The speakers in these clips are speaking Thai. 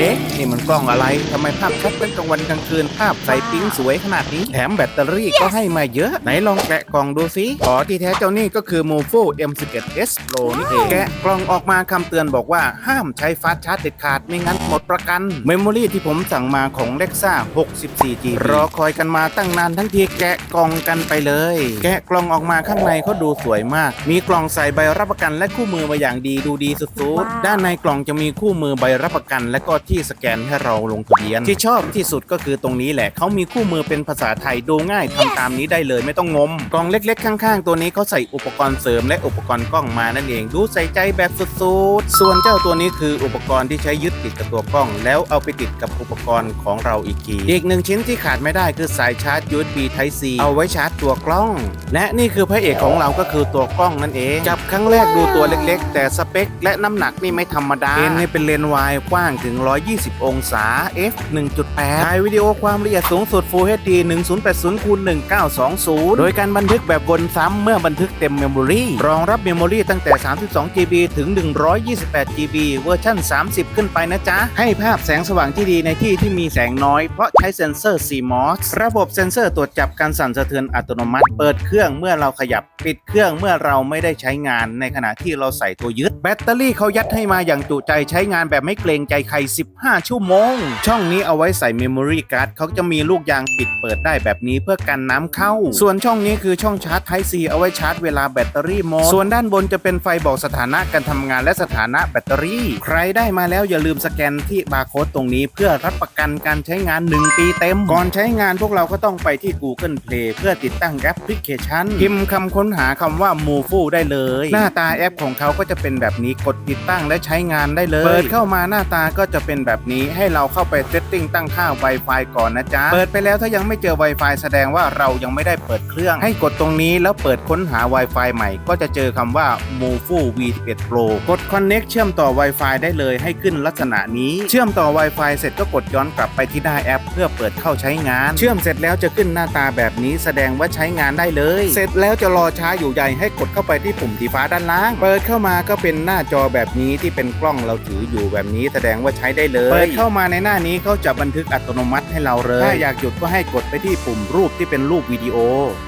เอ๊ะ นี่มันกล้องอะไรทำไมภาพชัดเป็นกลางวันกลางคืนภาพใสปิ๊งสวยขนาดนี้ แถมแบตเตอรี่ก็ให้มาเยอะ ไหนลองแกะกล่องดูสิอ๋อที่แท้เจ้านี่ก็คือ Movo M11S Pro นี่เองแกะกล่องออกมาคำเตือนบอกว่าห้ามใช้ฟาสต์ชาร์จเด็ดขาดไม่งั้นหมดประกัน เมมโมรี่ที่ผมสั่งมาของ Lexa 64 g รอคอยกันมาตั้งนานทั้งทีแกะกล่องกันไปเลย แกะกล่องออกมาข้างในเขาดูสวยมาก มีกล่องใส่ใบรับประกันและคู่มือมาอย่างดีดูดีสุดว้าวๆด้านในกล่องจะมีคู่มือใบรับประกันและก็ที่สแกนให้เราลงทะเบียน ที่ชอบที่สุดก็คือตรงนี้แหละเขามีคู่มือเป็นภาษาไทยดูง่ายทำตามนี้ได้เลยไม่ต้องงม กล่องเล็กๆ ข้างๆ ตัวนี้เขาใส่อุปกรณ์เสริมและอุปกรณ์กล้องมานั่นเองดูใส่ใจแบบสุดๆ ส่วนเจ้าตัวนี้คืออุปกรณ์ที่ใช้ยึดติดกับตัวกล้อง แล้วเอาไปติดกับอุปกรณ์ของเราอีกทีอีกหนึ่งชิ้นที่ขาดไม่ได้คือสายชาร์จ USB Type C เอาไว้ชาร์จตัวกล้อง และนี่คือพระเอกของเราก็คือตัวกล้องนั่นเองจับครั้งแรกดูตัวเล็ก ๆ แต่สเปค และน้ำหนักนี่ไม่ธรรมดาเลนส์นี่เป็นเลนส์วายกว้างถึง120 องศา f 1.8ถ่ายวิดีโอความละเอียดสูงสุด Full HD 1080คูณ1920 โดยการบันทึกแบบวนซ้ำเมื่อบันทึกเต็มเมมโมรีรองรับเมมโมรีตั้งแต่ 32 GB ถึง 128 GB เวอร์ชัน30 ขึ้นไปนะจ๊ะ ให้ภาพแสงสว่างที่ดีในที่ที่มีแสงน้อย เพราะใช้เซ็นเซอร์ CMOS ระบบเซ็นเซอร์ตรวจจับการสั่นสะเทือนอัตโนมัติ เปิดเครื่องเมื่อเราขยับปิดเครื่องเมื่อเราไม่ได้ใช้งานในขณะที่เราใส่ตัวยึด แบตเตอรี่เขายัดให้มาอย่างจุใจใช้งานแบบไม่เกรงใจใคร15 ชั่วโมง ช่องนี้เอาไว้ใส่เมมโมรี่การ์ดเขาจะมีลูกยางปิดเปิดได้แบบนี้เพื่อกันน้ำเข้า ส่วนช่องนี้คือช่องชาร์จ Type C เอาไว้ชาร์จเวลาแบตเตอรี่หมด ส่วนด้านบนจะเป็นไฟบอกสถานะการทำงานและสถานะแบตเตอรี่ ใครได้มาแล้วอย่าลืมสแกนที่บาร์โค้ดตรงนี้เพื่อรับประกันการใช้งาน 1 ปีเต็ม ก่อนใช้งานพวกเราก็ต้องไปที่ Google Play เพื่อติดตั้งแอปพลิเคชันพิมพ์คำค้นหาคำว่า Move ได้เลย หน้าตาแอปของเขาก็จะเป็นแบบนี้กดติดตั้งและใช้งานได้เลย เปิดเข้ามาหน้าตาก็จะเป็นแบบนี้ให้เราเข้าไปเซตติ้งตั้งค่า Wi-Fi ก่อนนะจ๊ะ เปิดไปแล้วถ้ายังไม่เจอ Wi-Fi แสดงว่าเรายังไม่ได้เปิดเครื่อง ให้กดตรงนี้แล้วเปิดค้นหา Wi-Fi ใหม่ ก็จะเจอคำว่า Move V11 Pro กด Connect เชื่อมต่อ Wi-Fi ได้เลยให้ขึ้นลักษณะนี้ เชื่อมต่อ Wi-Fi เสร็จก็กดย้อนกลับไปที่หน้าแอป เพื่อเปิดเข้าใช้งาน เชื่อมเสร็จแล้วจะขึ้นหน้าตาแบบนี้ แสดงว่าใช้งานได้เลย เสร็จแล้วจะรอช้าอยู่ใหญ่ให้กดเข้าไปที่ปุ่มสีฟ้าด้านล่าง เปิดเข้ามาก็เป็นหน้าจอแบบนี้ที่เป็นกล้องเราถืออยู่แบบนี้ แสดงว่าใช้ได้เลยเปิดเข้ามาในหน้านี้เขาจะบันทึกอัตโนมัติให้เราเลย ถ้าอยากหยุดก็ให้กดไปที่ปุ่มรูปที่เป็นรูปวิดีโอ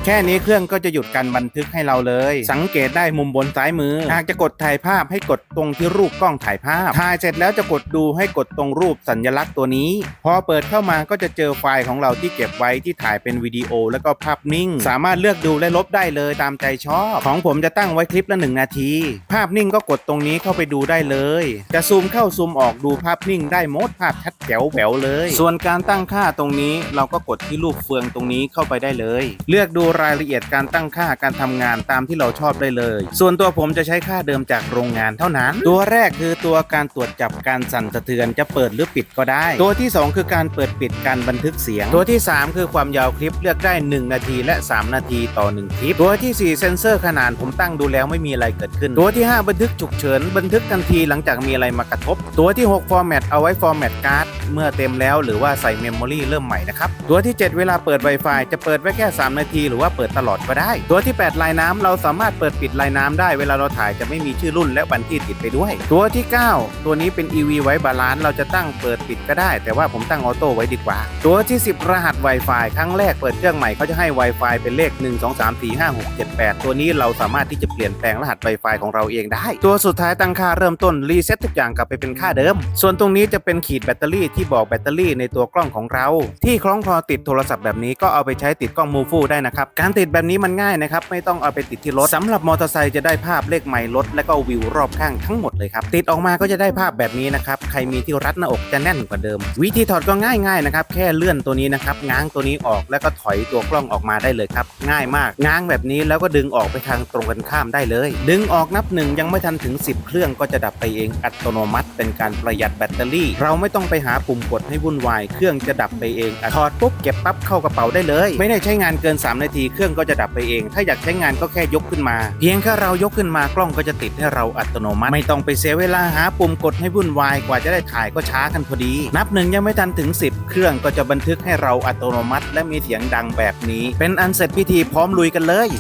แค่นี้เครื่องก็จะหยุดการบันทึกให้เราเลย สังเกตได้มุมบนซ้ายมือ หากจะกดถ่ายภาพให้กดตรงที่รูปกล้องถ่ายภาพ ถ่ายเสร็จแล้วจะกดดูให้กดตรงรูปสัญลักษณ์ตัวนี้ พอเปิดเข้ามาก็จะเจอไฟล์ของเราที่เก็บไว้ที่ถ่ายเป็นวิดีโอ แล้วก็ภาพนิ่ง สามารถเลือกดูและลบได้เลยตามใจชอบ ของผมจะตั้งไว้คลิปละหนึ่งนาที ภาพนิ่งก็กดตรงนี้เข้าไปดูได้เลย จะซูมเข้าซูมออกดูภาพนิ่งได้หมดภาพชัดแจ๋วแหววเลย ส่วนการตั้งค่าตรงนี้เราก็กดที่รูปเฟืองตรงนี้เข้าไปได้เลย เลือกดูรายละเอียดการตั้งค่าการทำงานตามที่เราชอบได้เลย ส่วนตัวผมจะใช้ค่าเดิมจากโรงงานเท่านั้น ตัวแรกคือตัวการตรวจจับการสั่นสะเทือนจะเปิดหรือปิดก็ได้ ตัวที่ 2 คือการเปิดปิดการบันทึกเสียง ตัวที่ 3 คือความยาวคลิปเลือกได้ 1 นาทีและ 3 นาทีต่อ 1 คลิป ตัวทีสี่4 เซนเซอร์ขนาดผมตั้งดูแล้วไม่มีอะไรเกิดขึ้น ตัวที่ 5 บันทึกฉุกเฉินบันทึกทันทีหลังจากมีอะไรมากระทบ ตัวที่ 6 ฟอร์แมตเอาไว้ฟอร์แมตการ์ดเมื่อเต็มแล้วหรือว่าใส่เมมโมรีเริ่มใหม่นะครับ ตัวที่ 7 เวลาเปิด Wi-Fi จะเปิดไว้แค่ 3 นาที หรือว่าเปิดตลอดก็ได้ ตัวที่ 8 ลายน้ำเราสามารถเปิดปิดลายน้ำได้เวลาเราถ่ายจะไม่มีชื่อรุ่นและวันที่ติดไปด้วย ตัวที่ 9 ตัวนี้เป็น EV ไว้บาลานซ์เราจะตั้งเปิดปิดก็ได้ แต่ว่าผมตั้งออโต้ไว้ดีกว่า ตัวที่ 10 รหัส Wi-Fi ครั้งแรกเปิดเครื่องใหม่เขาจะให้ Wi-Fi เป็นเลข 1 2 3 4 5 6 7 8 ตัวนี้เราสามารถที่จะเปลี่ยนแปลงรหัส Wi-Fi ของเราเองได้ ตัวสุดท้ายตั้งค่าเริ่มต้นรีเซ็ตทุกอย่างกลับไปเป็นค่าเดิม ส่วนตรงนี้จะเป็นขีดแบตเตอรี่ที่บอกแบตเตอรี่ในตัวกล้องของเรา ที่คล้องคอติดโทรศัพท์แบบนี้ก็เอาไปใช้ติดกล้องมูฟูได้นะครับ การติดแบบนี้มันง่ายนะครับ ไม่ต้องเอาไปติดที่รถสำหรับมอเตอร์ไซค์จะได้ภาพเลขไมล์รถและก็วิวรอบข้างทั้งหมดเลยครับ ติดออกมาก็จะได้ภาพแบบนี้นะครับ ใครมีที่รัดหน้าอกจะแน่นกว่าเดิม วิธีถอดก็ง่ายๆนะครับ แค่เลื่อนตัวนี้นะครับ ง้างตัวนี้ออกแล้วก็ถอยตัวกล้องออกมาได้เลยครับ ง่ายมาก ง้างแบบนี้แล้วก็ดึงออกไปทางตรงกันข้ามได้เลย ดึงออกนับหนึ่งยังไม่ทันถึง 10 เครื่องก็จะดับไปเองอัตโนมัติ เป็นการประหยัดแบตเตอรี่เราไม่ต้องไปหาปุ่มกดให้วุ่นวาย เครื่องจะดับไปเองถอดปุ๊บเก็บปั๊บเข้ากระเป๋าได้เลย ไม่ได้ใช้งานเกิน 3 นาทีเครื่องก็จะดับไปเอง ถ้าอยากใช้งานก็แค่ยกขึ้นมา เพียงแค่เรายกขึ้นมากล้องก็จะติดให้เราอัตโนมัติ ไม่ต้องไปเสียเวลาหาปุ่มกดให้วุ่นวายกว่าจะได้ถ่ายก็ช้ากันพอดี นับหนึ่งยังไม่ทันถึง 10 เครื่องก็จะบันทึกให้เราอัตโนมัติ และมีเสียงดังแบบนี้ เป็นอันเสร็จพิธีพร้อมลุยกันเลย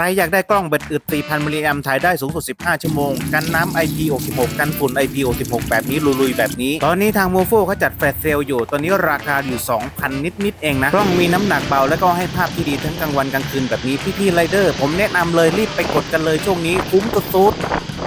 รอยากได้กล้องเบ็ดอึด 4,000 มิลลิแอมถ่ายได้สูงสุด 15 ชั่วโมง กันน้ำ IP66 กันฝุ่น IP66 แบบนี้ลุยๆ แบบนี้ ตอนนี้ทางโมโฟเขาจัดแฟลชเซลอยู่ ตอนนี้ราคาอยู่ 2,000 นิดๆ เองนะ กล้องมีน้ำหนักเบาแล้วก็ให้ภาพที่ดีทั้งกลางวันกลางคืนแบบนี้พี่ๆไรเดอร์ ผมแนะนำเลยรีบไปกดกันเลยช่วงนี้คุ้มสุดๆ